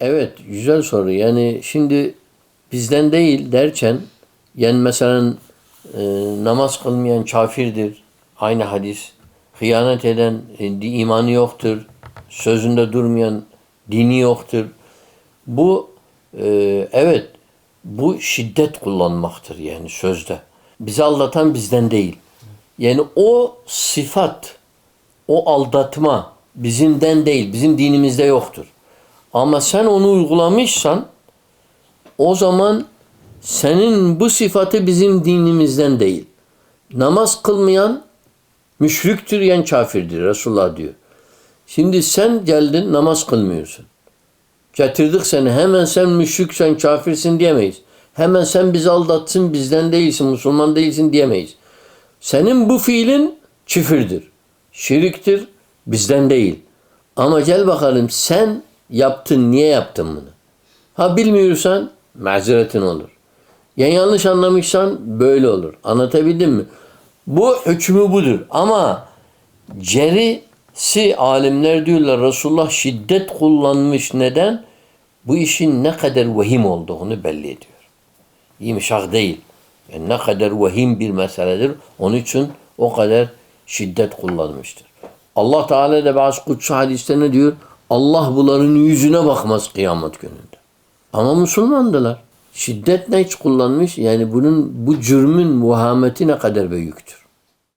Evet, güzel soru. Yani şimdi bizden değil derken yani mesela e, namaz kılmayan kafirdir. Aynı hadis. Hıyanet eden e, imanı yoktur. Sözünde durmayan dini yoktur. Bu e, evet bu şiddet kullanmaktır yani sözde. Bizi aldatan bizden değil. Yani o sıfat, o aldatma bizimden değil, bizim dinimizde yoktur. Ama sen onu uygulamışsan o zaman senin bu sıfatı bizim dinimizden değil. Namaz kılmayan müşriktir yani kafirdir Resulullah diyor. Şimdi sen geldin namaz kılmıyorsun. Getirdik seni hemen sen müşriksen kafirsin diyemeyiz. Hemen sen bizi aldatsın bizden değilsin Müslüman değilsin diyemeyiz. Senin bu fiilin küfürdür. Şiriktir bizden değil. Ama gel bakalım sen yaptın niye yaptın bunu? Ha bilmiyorsan mazeretin olur. Ya yanlış anlamışsan böyle olur. Anlatabildim mi? Bu hükmü budur. Ama cerisi alimler diyorlar Resulullah şiddet kullanmış. Neden? Bu işin ne kadar vehim olduğunu belli ediyor. Yumuşak değil. Yani ne kadar vehim bir meseledir. Onun için o kadar şiddet kullanmıştır. Allah Teala da bazı kutsu hadiste ne diyor? Allah bunların yüzüne bakmaz kıyamet gününde. Ama Müslümandılar. Şiddet ne hiç kullanmış? Yani bunun bu cürmün muhameti ne kadar büyüktür.